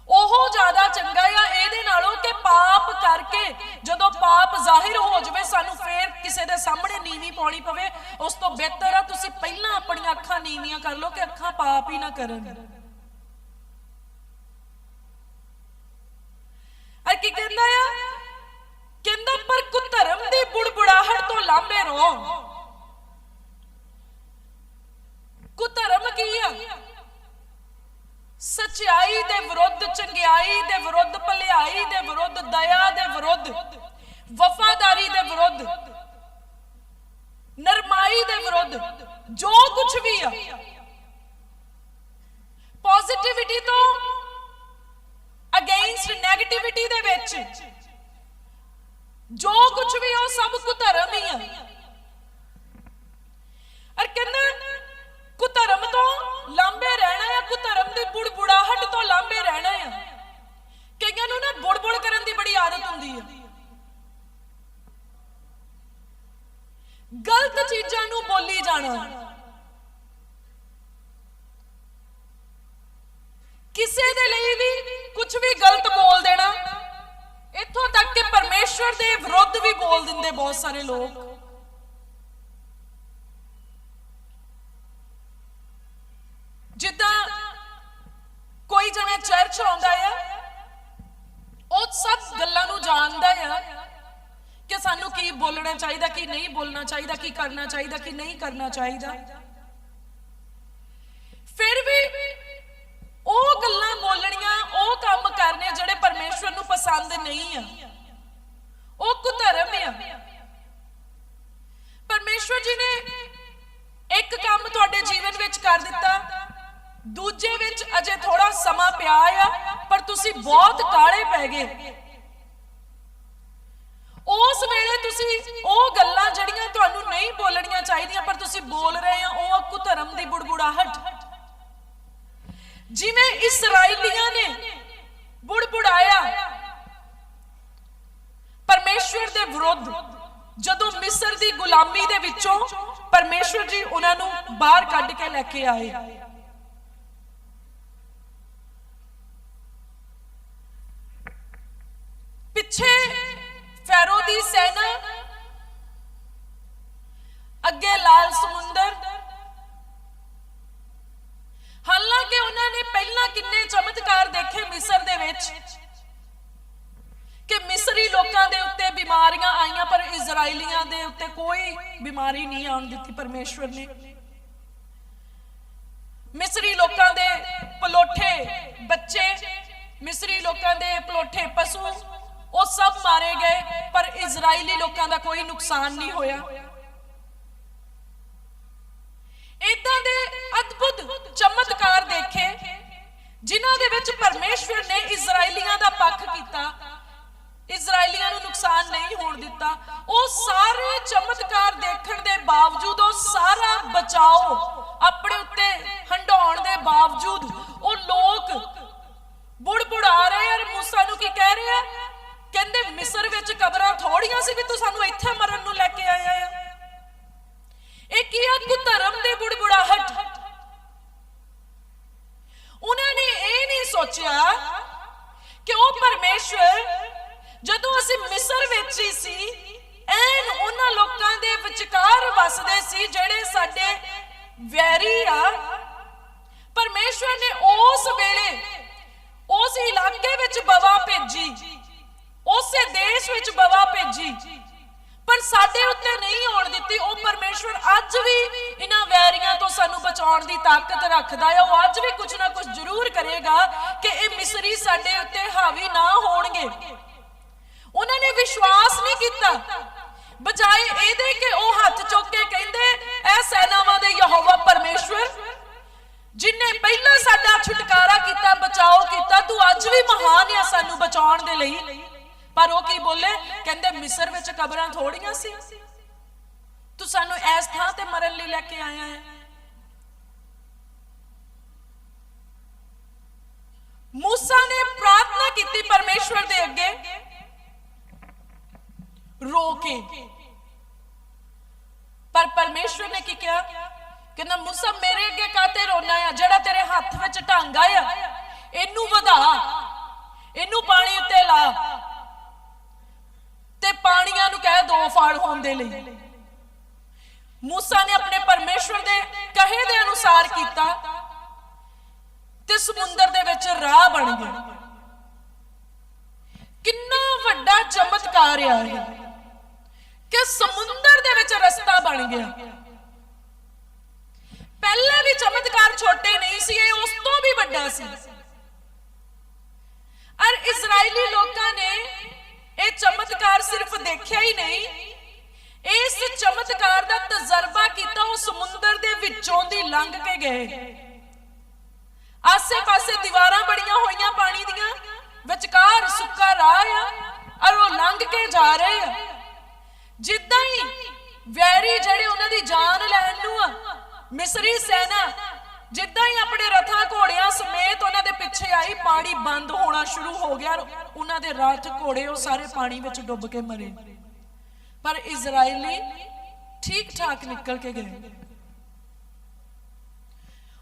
Speaker 1: ਉਹ ਜ਼ਿਆਦਾ ਚੰਗਾ ਆ, ਇਹਦੇ ਨਾਲੋਂ ਕਿ ਪਾਪ ਕਰਕੇ ਜਦੋਂ ਪਾਪ ਜ਼ਾਹਿਰ ਹੋ ਜਾਵੇ, ਸਾਨੂੰ ਫੇਰ ਕਿਸੇ ਦੇ ਸਾਹਮਣੇ ਨੀਵੀਂ ਪਾਉਣੀ ਪਵੇ। ਉਸ ਤੋਂ ਬਿਹਤਰ ਆ, ਤੁਸੀਂ ਪਹਿਲਾਂ ਆਪਣੀਆਂ ਅੱਖਾਂ ਨੀਵੀਆਂ ਕਰ ਲਓ ਕਿ ਅੱਖਾਂ ਪਾਪ ਹੀ ਨਾ ਕਰਨ। ਆ ਕੀ ਕਹਿੰਦਾ ਆ? ਕਹਿੰਦਾ, ਪਰ ਕੁਧਰਮ ਦੀ ਬੁੜਬੁੜਾਹਟ ਤੋਂ ਲਾਂਭੇ ਰਹੋ ਕੁਧਰਮ ਕੀ ਆ? ਸਚਾਈ ਦੇ ਵਿਰੁੱਧ, ਚੰਗਿਆਈ ਦੇ ਵਿਰੁੱਧ, ਭਲਾਈ ਦੇ ਵਿਰੁੱਧ, ਦਇਆ ਦੇ ਵਿਰੁੱਧ, ਵਫਾਦਾਰੀ ਦੇ ਵਿਰੁੱਧ, ਨਰਮਾਈ ਦੇ ਵਿਰੁੱਧ, ਜੋ ਕੁਝ ਵੀ ਆ। ਪੋਜ਼ਿਟਿਵਿਟੀ ਤੋਂ ਅਗੇਂਸਟ 네ਗੇਟਿਵਿਟੀ ਦੇ ਵਿੱਚ ਜੋ ਕੁਝ ਵੀ ਉਹ ਸਭ ਕੁਧਰਮ ਹੀ ਆ। ਅਰ ਕਹਿੰਦਾ ਕੁਧਰਮ ਤੋਂ ਲਾਂਬੇ ਰਹਿਣਾ ਆ, ਕੁਧਰਮ ਦੀ ਬੁੜਬੁੜਾਹਟ ਤੋਂ ਲਾਂਬੇ ਰਹਿਣਾ ਆ। ਕਈਆਂ ਨੂੰ ਨਾ ਬੁੜਬੁੜ ਕਰਨ ਦੀ ਬੜੀ ਆਦਤ ਹੁੰਦੀ ਆ। ਗਲਤ ਚੀਜ਼ਾਂ ਨੂੰ ਬੋਲੀ ਜਾਣਾ। ਕਿਸੇ ਦੇ ਲਈ ਵੀ ਕੁਝ ਵੀ ਗਲਤ ਬੋਲ ਦੇਣਾ, ਇੱਥੋਂ ਤੱਕ ਕਿ ਪਰਮੇਸ਼ਵਰ ਦੇ ਵਿਰੁੱਧ ਵੀ ਬੋਲ ਦਿੰਦੇ ਬਹੁਤ ਸਾਰੇ ਲੋਕ। ਜਿੱਦਾਂ ਕੋਈ ਜਣਾ ਚਰਚ ਆਉਂਦਾ ਆ, ਉਹ ਸਭ ਗੱਲਾਂ ਨੂੰ ਜਾਣਦਾ ਆ ਕਿ ਸਾਨੂੰ ਕੀ ਬੋਲਣਾ ਚਾਹੀਦਾ, ਕੀ ਨਹੀਂ ਬੋਲਣਾ ਚਾਹੀਦਾ, ਕੀ ਕਰਨਾ ਚਾਹੀਦਾ, ਕੀ ਨਹੀਂ ਕਰਨਾ ਚਾਹੀਦਾ। ਫਿਰ ਵੀ ਉਹ ਗੱਲਾਂ ਬੋਲਣੀਆਂ, ਉਹ ਕੰਮ ਕਰਨੇ ਜਿਹੜੇ ਪਰਮੇਸ਼ਵਰ ਨੂੰ ਪਸੰਦ ਨਹੀਂ ਆ। ਉਹ ਕੁਧਰਮ ਆ। ਪਰਮੇਸ਼ਵਰ ਜੀ ਨੇ ਇੱਕ ਕੰਮ ਤੁਹਾਡੇ ਜੀਵਨ ਵਿੱਚ ਕਰ ਦਿੱਤਾ। ਦੂਜੇ ਵਿੱਚ ਅਜੇ ਥੋੜਾ ਸਮਾਂ ਪਿਆ ਆ, ਪਰ ਤੁਸੀਂ ਬਹੁਤ ਕਾਲੇ ਪੈ ਗਏ। ਉਸ ਵੇਲੇ ਤੁਸੀਂ ਉਹ ਗੱਲਾਂ ਜਿਹੜੀਆਂ ਤੁਹਾਨੂੰ ਨਹੀਂ ਬੋਲਣੀਆਂ ਚਾਹੀਦੀਆਂ, ਪਰ ਤੁਸੀਂ ਬੋਲ ਰਹੇ ਹੋ ਉਹ ਕੁਧਰਮ ਦੀ ਬੁੜਬੁੜਾਹਟ। ਜਿਵੇਂ ਇਸرائیਲੀਆਂ ਨੇ ਬੁੜਬੁੜਾਇਆ, ਪਰਮੇਸ਼ਵਰ ਦੇ ਵਿਰੁੱਧ, ਜਦੋਂ ਮਿਸਰ ਦੀ ਗੁਲਾਮੀ ਦੇ ਵਿੱਚੋਂ ਪਰਮੇਸ਼ਵਰ ਜੀ ਉਹਨਾਂ ਨੂੰ ਬਾਹਰ ਕੱਢ ਕੇ ਲੈ ਕੇ ਆਏ। ਪਿੱਛੇ ਫੈਰੋ ਦੀ ਸੈਨਾ, ਅੱਗੇ ਲਾਲ ਸਮੁੰਦਰ। ਹਾਲਾਂਕਿ ਉਹਨਾਂ ਨੇ ਪਹਿਲਾਂ ਕਿੰਨੇ ਚਮਤਕਾਰ ਦੇਖੇ ਮਿਸਰ ਦੇ ਵਿੱਚ, ਕਿ ਮਿਸਰੀ ਲੋਕਾਂ ਦੇ ਉੱਤੇ ਬਿਮਾਰੀਆਂ ਆਈਆਂ, ਪਰ ਇਜ਼ਰਾਈਲੀਆਂ ਦੇ ਉੱਤੇ ਕੋਈ ਬਿਮਾਰੀ ਨਹੀਂ ਆਉਣ ਦਿੱਤੀ ਪਰਮੇਸ਼ਵਰ ਨੇ। ਮਿਸਰੀ ਲੋਕਾਂ ਦੇ ਪਲੋਠੇ ਬੱਚੇ, ਮਿਸਰੀ ਲੋਕਾਂ ਦੇ ਪਲੋਠੇ ਪਸ਼ੂ ਉਹ ਸਭ ਮਾਰੇ ਗਏ, ਪਰ ਇਜ਼ਰਾਈਲੀ ਲੋਕਾਂ ਦਾ ਕੋਈ ਨੁਕਸਾਨ ਨਹੀਂ ਹੋਇਆ। ਇਦਾਂ ਦੇ ਅਦਭੁਤ ਚਮਤਕਾਰ ਦੇਖੇ, ਜਿਨ੍ਹਾਂ ਦੇ ਵਿੱਚ ਪਰਮੇਸ਼ਵਰ ਨੇ ਇਜ਼ਰਾਈਲੀਆਂ ਦਾ ਪੱਖ ਕੀਤਾ, ਇਜ਼ਰਾਈਲੀਆਂ ਨੂੰ ਨੁਕਸਾਨ ਨਹੀਂ ਹੋਣ ਦਿੱਤਾ। ਉਹ ਸਾਰੇ ਚਮਤਕਾਰ ਦੇਖਣ ਦੇ ਬਾਵਜੂਦ, ਉਹ ਸਾਰਾ ਬਚਾਓ ਆਪਣੇ ਉੱਤੇ ਹੰਡਾਉਣ ਦੇ ਬਾਵਜੂਦ, ਉਹ ਲੋਕ ਬੁੜਬੁੜਾ ਰਹੇ ਔਰ ਮੂਸਾ ਨੂੰ ਕੀ ਕਹਿ ਰਹੇ? ਆ ਕਹਿੰਦੇ ਮਿਸਰ ਵਿੱਚ ਕਬਰਾਂ ਥੋੜੀਆਂ ਸੀ ਵੀ ਤੂੰ ਸਾਨੂੰ ਇੱਥੇ ਮਰਨ ਨੂੰ ਲੈ ਕੇ ਆਇਆ ਆ। ਇਹ ਕੀ ਆ? ਕੁਧਰਮ ਦੀ ਬੁੜਬੁੜਾਹਟ। ਉਹਨਾਂ ਨੇ ਇਹ ਨਹੀਂ ਸੋਚਿਆ ਕਿ ਉਹ ਪਰਮੇਸ਼ਵਰ ਜਦੋਂ ਅਸੀਂ ਮਿਸਰ ਵਿੱਚ ਹੀ ਸੀ, ਐਨ ਉਹਨਾਂ ਲੋਕਾਂ ਦੇ ਵਿਚਕਾਰ ਵਸਦੇ ਸੀ ਜਿਹੜੇ ਸਾਡੇ ਵੈਰੀ ਆ। ਪਰਮੇਸ਼ਵਰ ਨੇ ਉਸ ਵੇਲੇ ਉਸ ਇਲਾਕੇ ਵਿੱਚ ਬਵਾ ਭੇਜੀ। ਉਸੇ ਦੇਸ਼ ਵਿੱਚ ਬਵਾ ਭੇਜੀ। ਪਰ ਸਾਡੇ ਉੱਤੇ ਨਹੀਂ ਆਉਣ ਦਿੱਤੀ, ਉਹ ਪਰਮੇਸ਼ਵਰ ਅੱਜ ਵੀ ਇਹਨਾਂ ਵੈਰੀਆਂ ਤੋਂ ਸਾਨੂੰ ਬਚਾਉਣ ਦੀ ਤਾਕਤ ਰੱਖਦਾ ਹੈ। ਉਹ ਅੱਜ ਵੀ ਕੁਝ ਨਾ ਕੁਝ ਜ਼ਰੂਰ ਕਰੇਗਾ ਕਿ ਇਹ ਮਿਸਰੀ ਸਾਡੇ ਉੱਤੇ ਹਾਵੀ ਨਾ ਹੋਣਗੇ। ਉਹਨਾਂ ਨੇ ਵਿਸ਼ਵਾਸ ਨਹੀਂ ਕੀਤਾ। ਬਜਾਏ ਇਹਦੇ ਕਿ ਉਹ ਹੱਥ ਚੁੱਕ ਕੇ ਕਹਿੰਦੇ, ਐ ਸੈਨਾਵਾਂ ਦੇ ਯਹੋਵਾ ਪਰਮੇਸ਼ਵਰ, ਜਿਨੇ ਪਹਿਲਾਂ ਸਾਡਾ ਛੁਟਕਾਰਾ ਕੀਤਾ, ਬਚਾਓ ਕੀਤਾ, ਤੂੰ ਅੱਜ ਵੀ ਮਹਾਨ ਆ ਸਾਨੂੰ ਬਚਾਉਣ ਦੇ ਲਈ। ਪਰ ਉਹ ਕੀ ਬੋਲੇ? ਕਹਿੰਦੇ, ਮਿਸਰ ਵਿੱਚ ਕਬਰਾਂ ਥੋੜੀਆਂ ਸੀ। ਤੂੰ ਸਾਨੂੰ ਇਸ ਥਾਂ ਤੇ ਮਰਨ ਲਈ ਲੈ ਕੇ ਆਇਆ ਹੈ। ਮੂਸਾ ਨੇ ਪ੍ਰਾਰਥਨਾ ਕੀਤੀ ਪਰਮੇਸ਼ਵਰ ਦੇ ਅੱਗੇ। ਰੋ ਕੇ। ਪਰ ਪਰਮੇਸ਼ਵਰ ਨੇ ਕੀ ਕਿਹਾ? ਕਹਿੰਦਾ, ਮੂਸਾ, ਮੇਰੇ ਅੱਗੇ ਕਾਤੇ ਰੋਣਾ ਆ? ਜਿਹੜਾ ਤੇਰੇ ਹੱਥ ਵਿੱਚ ਢਾਂਗਾ ਆ ਇਹਨੂੰ ਵਧਾ। ਇਹਨੂੰ ਪਾਣੀ ਉੱਤੇ ਲਾ। ਤੇ ਪਾਣੀਆਂ ਨੂੰ ਕਹਿ ਦੋ ਫਾੜ ਹੋਣ ਦੇ ਲਈ। ਮੂਸਾ ਨੇ ਆਪਣੇ ਪਰਮੇਸ਼ਵਰ ਦੇ ਕਹੇ ਦੇ ਅਨੁਸਾਰ ਕੀਤਾ ਤੇ ਸਮੁੰਦਰ ਦੇ ਵਿੱਚ ਰਾਹ ਬਣ ਗਿਆ ਕਿੰਨਾ ਵੱਡਾ ਚਮਤਕਾਰ ਆ ਇਹ, ਕਿ ਸਮੁੰਦਰ ਦੇ ਵਿੱਚ ਰਸਤਾ ਬਣ ਗਿਆ। ਪਹਿਲੇ ਵੀ ਚਮਤਕਾਰ ਛੋਟੇ ਨਹੀਂ ਸੀ, ਇਹ ਉਸ ਤੋਂ ਵੀ ਵੱਡਾ ਸੀ। ਔਰ ਇਜ਼ਰਾਈਲੀ ਲੋਕਾਂ ਨੇ ਇਹ ਚਮਤਕਾਰ ਸਿਰਫ ਦੇਖਿਆ ਹੀ ਨਹੀਂ। ਇਸ ਚਮਤਕਾਰ ਦਾ ਤਜਰਬਾ ਕੀਤਾ ਉਹ ਸਮੁੰਦਰ ਦੇ ਵਿੱਚੋਂ ਦੀ ਲੰਘ ਕੇ ਗਏ। ਆਸੇ-ਪਾਸੇ ਦੀਵਾਰਾਂ ਬੜੀਆਂ ਹੋਈਆਂ ਪਾਣੀ ਦੀਆਂ, ਵਿਚਕਾਰ ਸੁੱਕਾ ਰਾਹ ਆ ਔਰ ਉਹ ਲੰਘ ਕੇ ਜਾ ਰਹੇ ਆ। ਜਿੱਦਾਂ ਹੀ ਵੈਰੀ ਜਿਹੜੇ ਉਹਨਾਂ ਦੀ ਜਾਨ ਲੈਣ ਨੂੰ ਆ, ਮਿਸਰੀ ਸੈਨਾ ਜਿੱਦਾਂ ਹੀ ਆਪਣੇ ਰਥਾਂ ਘੋੜਿਆਂ ਸਮੇਤ ਉਹਨਾਂ ਦੇ ਪਿੱਛੇ ਆਈ, ਪਾਣੀ ਬੰਦ ਹੋਣਾ ਸ਼ੁਰੂ ਹੋ ਗਿਆ ਉਹਨਾਂ ਦੇ ਰਥ ਘੋੜੇ ਉਹ ਸਾਰੇ ਪਾਣੀ ਵਿੱਚ ਡੁੱਬ ਕੇ ਮਰੇ। ਪਰ ਇਜ਼ਰਾਈਲੀ ਠੀਕ ਠਾਕ ਨਿਕਲ ਕੇ ਗਏ।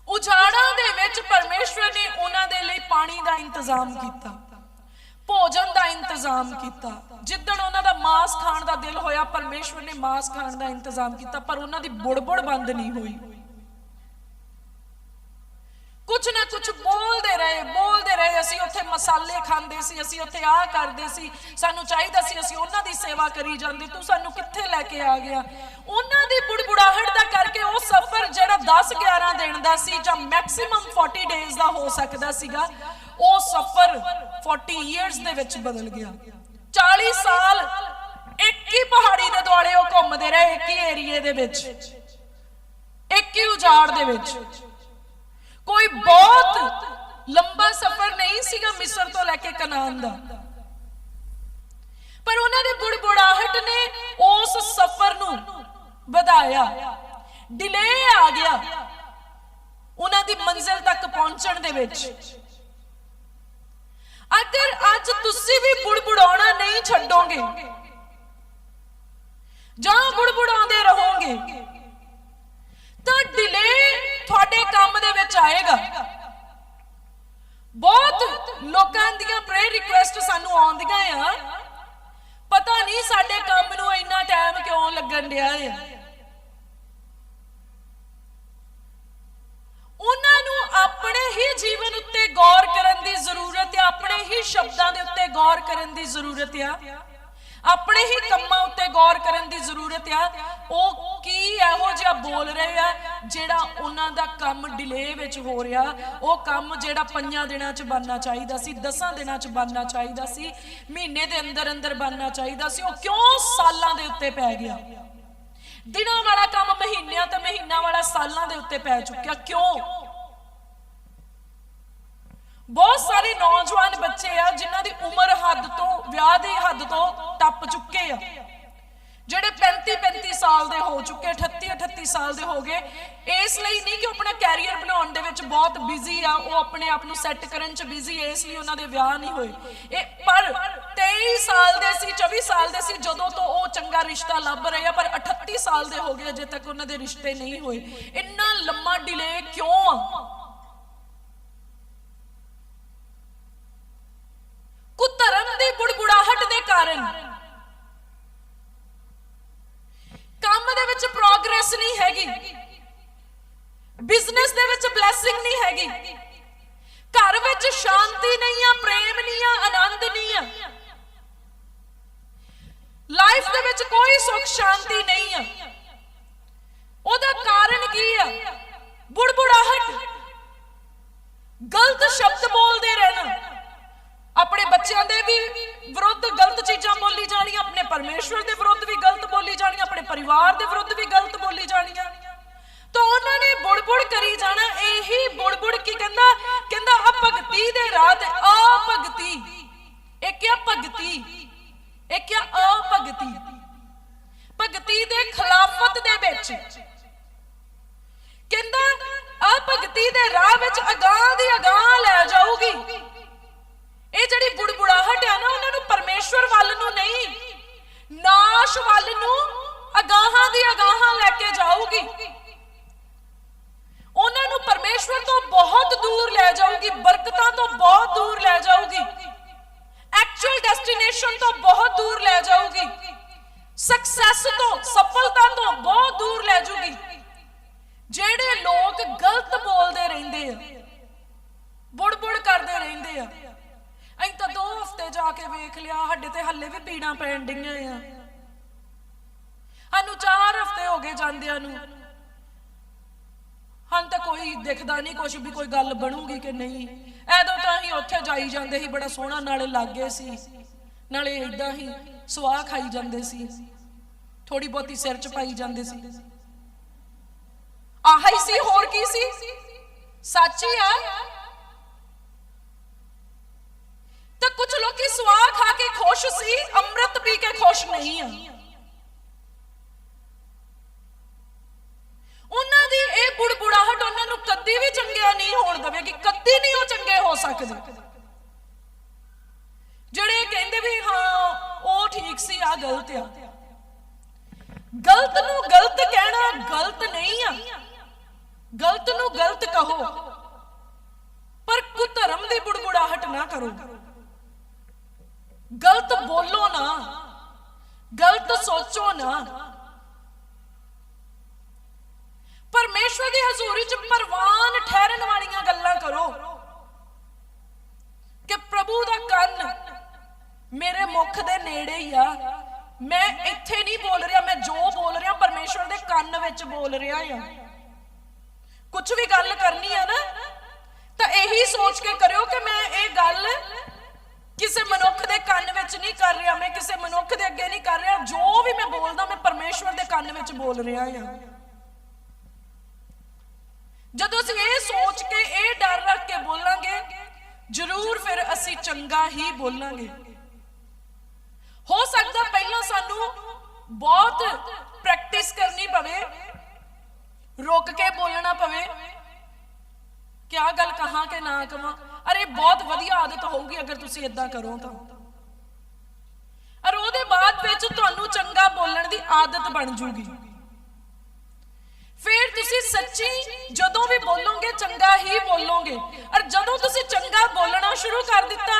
Speaker 1: ਉਜਾੜਾਂ ਦੇ ਵਿੱਚ ਪਰਮੇਸ਼ਵਰ ਨੇ ਉਹਨਾਂ ਦੇ ਲਈ ਪਾਣੀ ਦਾ ਇੰਤਜ਼ਾਮ ਕੀਤਾ। ਭੋਜਨ ਦਾ ਇੰਤਜ਼ਾਮ ਕੀਤਾ। ਜਿੱਦਣ ਉਹਨਾਂ ਦਾ ਮਾਸ ਖਾਣ ਦਾ ਦਿਲ ਹੋਇਆ, ਪਰਮੇਸ਼ਵਰ ਨੇ ਮਾਸ ਖਾਣ ਦਾ ਇੰਤਜ਼ਾਮ ਕੀਤਾ, ਪਰ ਉਹਨਾਂ ਦੀ ਬੁੜਬੁੜ ਬੰਦ ਨਹੀਂ ਹੋਈ। ਕੁਝ ਨਾ ਕੁਝ ਬੋਲਦੇ ਰਹੇ ਬੋਲਦੇ ਰਹੇ, ਅਸੀਂ ਉੱਥੇ ਮਸਾਲੇ ਖਾਂਦੇ ਸੀ, ਅਸੀਂ ਉੱਥੇ ਆਹ ਕਰਦੇ ਸੀ, ਸਾਨੂੰ ਚਾਹੀਦਾ ਸੀ ਅਸੀਂ ਉਹਨਾਂ ਦੀ ਸੇਵਾ ਕਰੀ ਜਾਂਦੇ, ਤੂੰ ਸਾਨੂੰ ਕਿੱਥੇ ਲੈ ਕੇ ਆ ਗਿਆ? ਉਹਨਾਂ ਦੀ ਬੁੜਬੁੜਾਹਟ ਦਾ ਕਰਕੇ ਉਹ ਸਫ਼ਰ ਜਿਹੜਾ 10 11 ਦਿਨ ਦਾ ਸੀ ਜਾਂ ਮੈਕਸਿਮਮ 40 ਡੇਜ਼ ਦਾ ਹੋ ਸਕਦਾ ਸੀਗਾ, ਉਹ ਸਫ਼ਰ 40 ਇਅਰਸ ਦੇ ਵਿੱਚ ਬਦਲ ਗਿਆ। 40 ਸਾਲ ਇੱਕ ਹੀ ਪਹਾੜੀ ਦੇ ਦੁਆਲੇ ਉਹ ਘੁੰਮਦੇ ਰਹੇ, ਇੱਕ ਹੀ ਏਰੀਏ ਦੇ ਵਿੱਚ, ਇੱਕ ਹੀ ਉਜਾੜ ਦੇ ਵਿੱਚ। ਕੋਈ ਬਹੁਤ ਲੰਬਾ ਸਫ਼ਰ ਨਹੀਂ ਸੀਗਾ ਮਿਸਰ ਤੋਂ ਲੈ ਕੇ ਕਨਾਨ ਦਾ। ਪਰ ਉਹਨਾਂ ਦੇ ਬੁੜਬੁੜਾਹਟ ਨੇ ਉਸ ਸਫ਼ਰ ਨੂੰ ਵਧਾਇਆ। ਡਿਲੇ ਆ ਗਿਆ ਉਹਨਾਂ ਦੀ ਮੰਜ਼ਿਲ ਤੱਕ ਪਹੁੰਚਣ ਦੇ ਵਿੱਚ। ਅਗਰ ਅੱਜ ਤੁਸੀਂ ਵੀ ਬੁੜਬੁੜਾਉਣਾ ਨਹੀਂ ਛੱਡੋਗੇ, ਜਾਂ ਬੁੜਬੁੜਾਉਂਦੇ ਰਹੋਗੇ ਤਾਂ ਡਿਲੇ ਤੁਹਾਡੇ ਕੰਮ ਦੇ ਵਿੱਚ ਆਏਗਾ। ਬਹੁਤ ਲੋਕਾਂ ਦੀਆਂ ਪ੍ਰੇ ਰਿਕੁਐਸਟ ਸਾਨੂੰ ਆਉਂਦੀਆਂ ਆ। ਪਤਾ ਨਹੀਂ ਸਾਡੇ ਕੰਮ ਨੂੰ ਇੰਨਾ ਟਾਈਮ ਕਿਉਂ ਲੱਗਣ ਡਿਆ ਆ। ਉਹਨਾਂ ਨੂੰ ਆਪਣੇ ਹੀ ਜੀਵਨ ਉੱਤੇ ਗੌਰ ਕਰਨ ਦੀ ਜ਼ਰੂਰਤ ਹੈ ਆਪਣੇ ਹੀ ਸ਼ਬਦਾਂ ਦੇ ਉੱਤੇ ਗੌਰ ਕਰਨ ਦੀ ਜ਼ਰੂਰਤ ਆ। ਆਪਣੇ ਹੀ ਕੰਮਾਂ ਉੱਤੇ ਗੌਰ ਕਰਨ ਦੀ ਜ਼ਰੂਰਤ ਆ। ਉਹ ਕੀ ਇਹੋ ਜਿਹਾ ਬੋਲ ਰਹੇ ਆ ਜਿਹੜਾ ਉਹਨਾਂ ਦਾ ਕੰਮ ਡਿਲੇ ਵਿੱਚ ਹੋ ਰਿਹਾ? ਉਹ ਕੰਮ ਜਿਹੜਾ ਪੰਜਾਂ ਦਿਨਾਂ 'ਚ ਬਣਨਾ ਚਾਹੀਦਾ ਸੀ 10 ਦਿਨਾਂ 'ਚ ਬਣਨਾ ਚਾਹੀਦਾ ਸੀ, ਮਹੀਨੇ ਦੇ ਅੰਦਰ ਅੰਦਰ ਬਣਨਾ ਚਾਹੀਦਾ ਸੀ, ਉਹ ਕਿਉਂ ਸਾਲਾਂ ਦੇ ਉੱਤੇ ਪੈ ਗਿਆ? ਦਿਨਾਂ ਵਾਲਾ ਕੰਮ ਮਹੀਨਿਆਂ ਤੇ ਮਹੀਨਾ ਵਾਲਾ ਸਾਲਾਂ ਦੇ ਉੱਤੇ ਪੈ ਚੁੱਕਿਆ। ਕਿਉਂ? ਬਹੁਤ ਸਾਰੇ ਨੌਜਵਾਨ ਬੱਚੇ ਆ, ਜਿਨ੍ਹਾਂ ਦੀ ਉਮਰ ਹੱਦ ਤੋਂ, ਵਿਆਹ ਦੀ ਹੱਦ ਤੋਂ ਟੱਪ ਚੁੱਕੇ ਆ। ਜਿਹੜੇ 35 35 ਸਾਲ ਦੇ ਹੋ ਚੁੱਕੇ 38 38 ਸਾਲ ਦੇ ਹੋ ਗਏ, ਇਸ ਲਈ ਨਹੀਂ ਕਿ ਉਹ ਆਪਣਾ ਕੈਰੀਅਰ ਬਣਾਉਣ ਦੇ ਵਿੱਚ ਬਹੁਤ ਬਿਜ਼ੀ ਆ, ਉਹ ਆਪਣੇ ਆਪ ਨੂੰ ਸੈੱਟ ਕਰਨ ਚ ਬਿਜ਼ੀ ਇਸ ਲਈ ਉਹਨਾਂ ਦੇ ਵਿਆਹ ਨਹੀਂ ਹੋਏ। ਇਹ ਪਰ 23 ਸਾਲ ਦੇ ਸੀ 24 ਸਾਲ ਦੇ ਸੀ, ਜਦੋਂ ਤੋਂ ਉਹ ਚੰਗਾ ਰਿਸ਼ਤਾ ਲੱਭ ਰਹੇ ਆ, ਪਰ 38 ਸਾਲ ਦੇ ਹੋ ਗਏ, ਅਜੇ ਤੱਕ ਉਹਨਾਂ ਦੇ ਰਿਸ਼ਤੇ ਨਹੀਂ ਹੋਏ। ਇੰਨਾ ਲੰਮਾ ਡਿਲੇ ਕਿਉਂ ਆ ਕੁਧਰਮ ਦੀ ਗੁੜਗੁੜਾਹਟ ਦੇ ਕਾਰਨ। ਕੰਮ ਦੇ ਵਿੱਚ ਪ੍ਰੋਗਰੈਸ ਨਹੀਂ ਹੈਗੀ। ਬਿਜ਼ਨਸ ਦੇ ਵਿੱਚ ਬਲੇਸਿੰਗ ਨਹੀਂ ਹੈਗੀ। ਘਰ ਵਿੱਚ ਸ਼ਾਂਤੀ ਨਹੀਂ ਆ, ਪ੍ਰੇਮ ਨਹੀਂ ਆ, ਆਨੰਦ ਨਹੀਂ ਆ। ਲਾਈਫ ਦੇ ਵਿੱਚ ਕੋਈ ਸੁੱਖ ਸ਼ਾਂਤੀ ਨਹੀਂ ਆ। ਉਹਦਾ ਕਾਰਨ ਕੀ ਆ? ਬੁੜਬੁੜਾਹਟ ਗਲਤ ਸ਼ਬਦ ਬੋਲਦੇ ਰਹਿਣਾ ਆਪਣੇ ਬੱਚਿਆਂ ਦੇ ਵੀ ਵਿਰੁੱਧ ਗਲਤ ਚੀਜ਼ਾਂ ਬੋਲੀ ਜਾਣੀਆਂ ਆਪਣੇ ਪਰਮੇਸ਼ਵਰ ਦੇ ਵਿਰੁੱਧ ਵੀ ਗਲਤ ਬੋਲੀ ਜਾਣੀ, ਆਪਣੇ ਪਰਿਵਾਰ ਦੇ ਵਿਰੁੱਧ ਵੀ ਗਲਤ ਬੋਲੀ ਜਾਣੀਆਂ ਤਾਂ ਉਹਨਾਂ ਨੇ ਬੁੜਬੁੜ ਕਰੀ ਜਾਣਾ, ਇਹੀ ਬੁੜਬੁੜ ਕੀ ਕਹਿੰਦਾ? ਕਹਿੰਦਾ ਆ ਭਗਤੀ ਦੇ ਰਾਹ ਤੇ ਆ ਭਗਤੀ। ਇਹ ਕਿਆ ਭਗਤੀ? ਇਹ ਕਿਆ ਆ ਭਗਤੀ? ਭਗਤੀ ਦੇ ਖਿਲਾਫਤ ਦੇ ਵਿੱਚ। ਕਹਿੰਦਾ ਆ ਭਗਤੀ ਦੇ ਰਾਹ ਵਿੱਚ ਅਗਾਹ ਦੀ ਅਗਾਹ ਲੈ ਜਾਊਗੀ। ਇਹ ਜਿਹੜੀ ਬੁੜਬੁੜਾਹਟ ਆ ਨਾ, ਉਹਨਾਂ ਨੂੰ ਪਰਮੇਸ਼ਵਰ ਵੱਲ ਨੂੰ ਨਹੀਂ। ਨਾਸ਼ ਵੱਲ ਨੂੰ ਅਗਾਹਾਂ ਦੀ ਅਗਾਹਾਂ ਲੈ ਕੇ ਜਾਊਗੀ। ਉਹਨਾਂ ਨੂੰ ਪਰਮੇਸ਼ਵਰ ਤੋਂ ਬਹੁਤ ਦੂਰ ਲੈ ਜਾਊਗੀ, ਬਰਕਤਾਂ ਤੋਂ ਬਹੁਤ ਦੂਰ ਲੈ ਜਾਊਗੀ। ਐਕਚੁਅਲ ਡੈਸਟੀਨੇਸ਼ਨ ਤੋਂ ਬਹੁਤ ਦੂਰ ਲੈ ਜਾਊਗੀ। ਸਕਸੈਸ ਤੋਂ, ਸਫਲਤਾ ਤੋਂ ਬਹੁਤ ਦੂਰ ਲੈ ਜਾਊਗੀ ਜਿਹੜੇ ਲੋਕ ਗਲਤ ਬੋਲਦੇ ਰਹਿੰਦੇ ਆ, ਬੁੜਬੁੜ ਕਰਦੇ ਰਹਿੰਦੇ ਆ ਅਸੀਂ ਤਾਂ ਦੋ ਹਫ਼ਤੇ ਜਾ ਕੇ ਵੇਖ ਲਿਆ, ਸਾਡੇ ਤੇ ਹੱਲੇ ਵੀ ਪੀੜਾਂ ਪੈਣ ਡਈਆਂ ਆ। ਸਾਨੂੰ ਚਾਰ ਹਫ਼ਤੇ ਹੋ ਗਏ ਜਾਂਦਿਆਂ ਨੂੰ। ਹਾਂ ਤਾਂ ਕੋਈ ਦਿਖਦਾ ਨਹੀਂ ਕੁਝ ਵੀ ਕੋਈ ਗੱਲ ਬਣੂਗੀ ਕਿ ਨਹੀਂ। ਐਦੋਂ ਤਾਂ ਹੀ ਉੱਥੇ ਜਾਈ ਜਾਂਦੇ ਸੀ, ਬੜਾ ਸੋਹਣਾ ਨਾਲੇ ਲੱਗੇ ਸੀ। ਨਾਲੇ ਇਦਾਂ ਹੀ ਸਵਾਹ ਖਾਈ ਜਾਂਦੇ ਸੀ। ਥੋੜੀ ਬਹੁਤੀ ਸਿਰ ਚ ਪਾਈ ਜਾਂਦੇ ਸੀ। ਆਹੀ ਸੀ, ਹੋਰ ਕੀ ਸੀ? ਸੱਚ ਹੀ ਆ। ਤਾਂ ਕੁਝ ਲੋਕੀ ਸੁਆਹ ਖਾ ਕੇ ਖੁਸ਼ ਸੀ, ਅੰਮ੍ਰਿਤ ਪੀ ਕੇ ਖੁਸ਼ ਨਹੀਂ ਆ। ਉਹਨਾਂ ਦੀ ਇਹ ਬੁੜਬੁੜਾਹਟ ਉਹਨਾਂ ਨੂੰ ਕਦੀ ਵੀ ਚੰਗਿਆ ਨਹੀਂ ਹੋਣ ਦੇਵੇਗੀ, ਕਦੀ ਨਹੀਂ ਉਹ ਚੰਗੇ ਹੋ ਸਕਦੇ। ਜਿਹੜੇ ਕਹਿੰਦੇ ਵੀ ਹਾਂ, ਉਹ ਠੀਕ ਸੀ ਆ ਗਲਤ ਆ। ਗਲਤ ਨੂੰ ਗਲਤ ਕਹਿਣਾ ਗਲਤ ਨਹੀਂ ਆ। ਗਲਤ ਨੂੰ ਗਲਤ ਕਹੋ। ਪਰ ਕੁਧਰਮ ਦੀ ਬੁੜਬੁੜਾਹਟ ਨਾ ਕਰੋ। ਗਲਤ ਬੋਲੋ ਨਾ, ਗਲਤ ਸੋਚੋ ਨਾ। ਪਰਮੇਸ਼ਵਰ ਦੀ ਹਜ਼ੂਰੀ ਚ ਪਰਵਾਨ ਠਹਿਰਨ ਵਾਲੀਆਂ ਗੱਲਾਂ ਕਰੋ ਕਿ ਪ੍ਰਭੂ ਦਾ ਕੰਨ ਮੇਰੇ ਮੁਖ ਦੇ ਨੇੜੇ ਹੀ ਆ। ਮੈਂ ਇੱਥੇ ਨਹੀਂ ਬੋਲ ਰਿਹਾ, ਮੈਂ ਜੋ ਬੋਲ ਰਿਹਾ, ਪਰਮੇਸ਼ਵਰ ਦੇ ਕੰਨ ਵਿੱਚ ਬੋਲ ਰਿਹਾ ਆ। ਕੁਝ ਵੀ ਗੱਲ ਕਰਨੀ ਆ ਨਾ, ਤਾਂ ਇਹੀ ਸੋਚ ਕੇ ਕਰਿਓ ਕਿ ਮੈਂ ਇਹ ਗੱਲ ਕਿਸੇ ਮਨੁੱਖ ਦੇ ਕੰਨ ਵਿੱਚ ਨਹੀਂ ਕਰ ਰਿਹਾ, ਮੈਂ ਕਿਸੇ ਮਨੁੱਖ ਦੇ ਅੱਗੇ ਨਹੀਂ ਕਰ ਰਿਹਾ, ਜੋ ਵੀ ਮੈਂ ਬੋਲਦਾ, ਮੈਂ ਪਰਮੇਸ਼ਵਰ ਦੇ ਕੰਨ ਵਿੱਚ ਬੋਲ ਰਿਹਾ ਹਾਂ। ਜਦੋਂ ਅਸੀਂ ਇਹ ਸੋਚ ਕੇ, ਇਹ ਡਰ ਰੱਖ ਕੇ ਬੋਲਾਂਗੇ, ਜ਼ਰੂਰ ਫਿਰ ਅਸੀਂ ਚੰਗਾ ਹੀ ਬੋਲਾਂਗੇ। ਹੋ ਸਕਦਾ ਪਹਿਲਾਂ ਸਾਨੂੰ ਬਹੁਤ ਪ੍ਰੈਕਟਿਸ ਕਰਨੀ ਪਵੇ, ਰੁਕ ਕੇ ਬੋਲਣਾ ਪਵੇ, ਕਿਆ ਗੱਲ ਕਹਾਂ ਕਿ ਨਾ ਕਵਾਂ ਅਰੇ ਬਹੁਤ ਵਧੀਆ ਆਦਤ ਹੋਊਗੀ ਅਗਰ ਤੁਸੀਂ ਇਦਾਂ ਕਰੋ ਤਾਂ। ਔਰ ਉਹਦੇ ਬਾਅਦ ਵਿੱਚ ਤੁਹਾਨੂੰ ਚੰਗਾ ਬੋਲਣ ਦੀ ਆਦਤ ਬਣ ਜੂਗੀ। ਫਿਰ ਤੁਸੀਂ ਸੱਚੀ ਜਦੋਂ ਵੀ ਬੋਲੋਗੇ, ਚੰਗਾ ਹੀ ਬੋਲੋਗੇ। ਔਰ ਜਦੋਂ ਤੁਸੀਂ ਚੰਗਾ ਬੋਲਣਾ ਸ਼ੁਰੂ ਕਰ ਦਿੱਤਾ,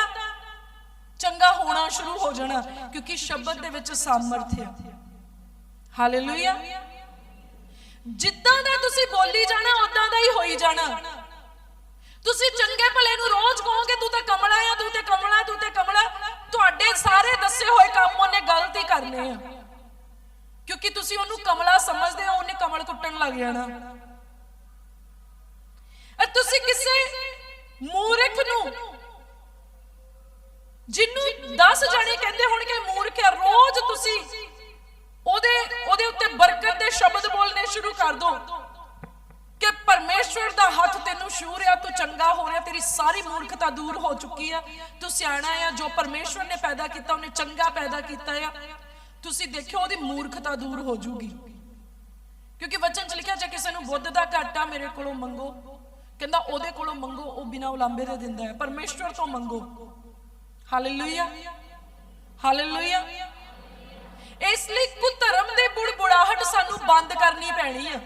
Speaker 1: ਚੰਗਾ ਹੋਣਾ ਸ਼ੁਰੂ ਹੋ ਜਾਣਾ, ਕਿਉਂਕਿ ਸ਼ਬਦ ਦੇ ਵਿੱਚ ਸਾਮਰਥ ਹੈ ਹਾਲੇਲੂਇਆ ਜਿੱਦਾਂ ਦਾ ਤੁਸੀਂ ਬੋਲੀ ਜਾਣਾ ਉਦਾਂ ਦਾ ਹੀ ਹੋਈ ਜਾਣਾ। ਤੁਸੀਂ ਚੰਗੇ ਭਲੇ ਨੂੰ ਰੋਜ਼ ਕਹੋਗੇ, ਤੂੰ ਤਾਂ ਕਮਲਾ ਆ, ਤੂੰ ਤੇ ਕਮਲਾ, ਤੂੰ ਤੇ ਕਮਲਾ। ਤੁਹਾਡੇ ਸਾਰੇ ਦੱਸੇ ਹੋਏ ਕੰਮ ਉਹਨੇ ਗਲਤ ਹੀ ਕਰਨੇ ਆ। ਕਿਉਂਕਿ ਤੁਸੀਂ ਉਹਨੂੰ ਕਮਲਾ ਸਮਝਦੇ ਹੋ, ਉਹਨੇ ਕਮਲ ਕੁੱਟਣ ਲੱਗ ਜਾਣਾ। ਅਰ ਤੁਸੀਂ ਕਿਸੇ ਮੂਰਖ ਨੂੰ ਜਿਹਨੂੰ 10 ਜਣੇ ਕਹਿੰਦੇ ਹੋਣਗੇ ਮੂਰਖ ਹੈ ਰੋਜ਼ ਤੁਸੀਂ ਉਹਦੇ ਉਹਦੇ ਉੱਤੇ ਬਰਕਤ ਦੇ ਸ਼ਬਦ ਬੋਲਨੇ ਸ਼ੁਰੂ ਕਰ ਦੋ। ਕਿ ਪਰਮੇਸ਼ਵਰ ਦਾ ਹੱਥ ਤੈਨੂੰ ਛੂਹ ਰਿਹਾ, ਤੂੰ ਚੰਗਾ ਹੋ ਰਿਹਾ, ਤੇਰੀ ਸਾਰੀ ਮੂਰਖਤਾ ਦੂਰ ਹੋ ਚੁੱਕੀ ਆ। ਤੂੰ ਸਿਆਣਾ ਆ, ਜੋ ਪਰਮੇਸ਼ਵਰ ਨੇ ਪੈਦਾ ਕੀਤਾ, ਉਹਨੇ ਚੰਗਾ ਪੈਦਾ ਕੀਤਾ ਆ। ਤੁਸੀਂ ਦੇਖਿਓ, ਉਹਦੀ ਮੂਰਖਤਾ ਦੂਰ ਹੋ ਜੂਗੀ। ਕਿਉਂਕਿ ਵਚਨ ਚ ਲਿਖਿਆ, ਜੇ ਕਿਸੇ ਨੂੰ ਬੁੱਧ ਦਾ ਘਾਟਾ ਮੇਰੇ ਕੋਲੋਂ ਮੰਗੋ, ਕਹਿੰਦਾ ਉਹਦੇ ਕੋਲੋਂ ਮੰਗੋ, ਉਹ ਬਿਨਾਂ ਉਲਾਂਬੇ ਦੇ ਦਿੰਦਾ ਹੈ। ਪਰਮੇਸ਼ਵਰ ਤੋਂ ਮੰਗੋ। ਹਾਲੇਲੂਇਆ ਹਾਲੇਲੂਇਆ ਇਸ ਲਈ ਕੁ ਧਰਮ ਦੇ ਬੁੜਬੁੜਾਹਟ ਸਾਨੂੰ ਬੰਦ ਕਰਨੀ ਪੈਣੀ ਆ।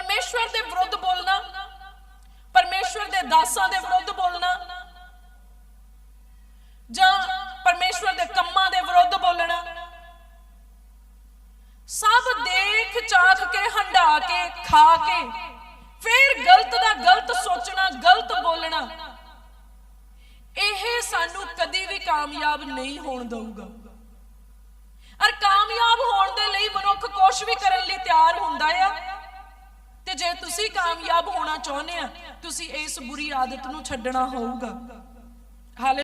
Speaker 1: ਪਰਮੇਸ਼ਵਰ ਦੇ ਵਿਰੁੱਧ ਬੋਲਣਾ, ਪਰਮੇਸ਼ਵਰ ਦੇ ਦਾਸਾਂ ਦੇ ਵਿਰੁੱਧ ਬੋਲਣਾ, ਜਾਂ ਪਰਮੇਸ਼ਵਰ ਦੇ ਕੰਮਾਂ ਦੇ ਵਿਰੁੱਧ ਬੋਲਣਾ। ਸਭ ਦੇਖ ਚਾਖ ਕੇ, ਹੰਡਾ ਕੇ, ਖਾ ਕੇ, ਫਿਰ ਗਲਤ ਦਾ ਗਲਤ ਸੋਚਣਾ, ਗਲਤ ਬੋਲਣਾ, ਇਹ ਸਾਨੂੰ ਕਦੀ ਵੀ ਕਾਮਯਾਬ ਨਹੀਂ ਹੋਣ ਦਊਗਾ। ਔਰ ਕਾਮਯਾਬ ਹੋਣ ਦੇ ਲਈ ਮਨੁੱਖ ਕੁਝ ਵੀ ਕਰਨ ਲਈ ਤਿਆਰ ਹੁੰਦਾ ਆ ਤੇ ਜੇ ਤੁਸੀਂ ਕਾਮਯਾਬ ਹੋਣਾ ਚਾਹੁੰਦੇ ਆ, ਤੁਸੀਂ ਇਸ ਬੁਰੀ ਆਦਤ ਨੂੰ ਛੱਡਣਾ ਹੋਊਗਾ। ਹਾਲੇ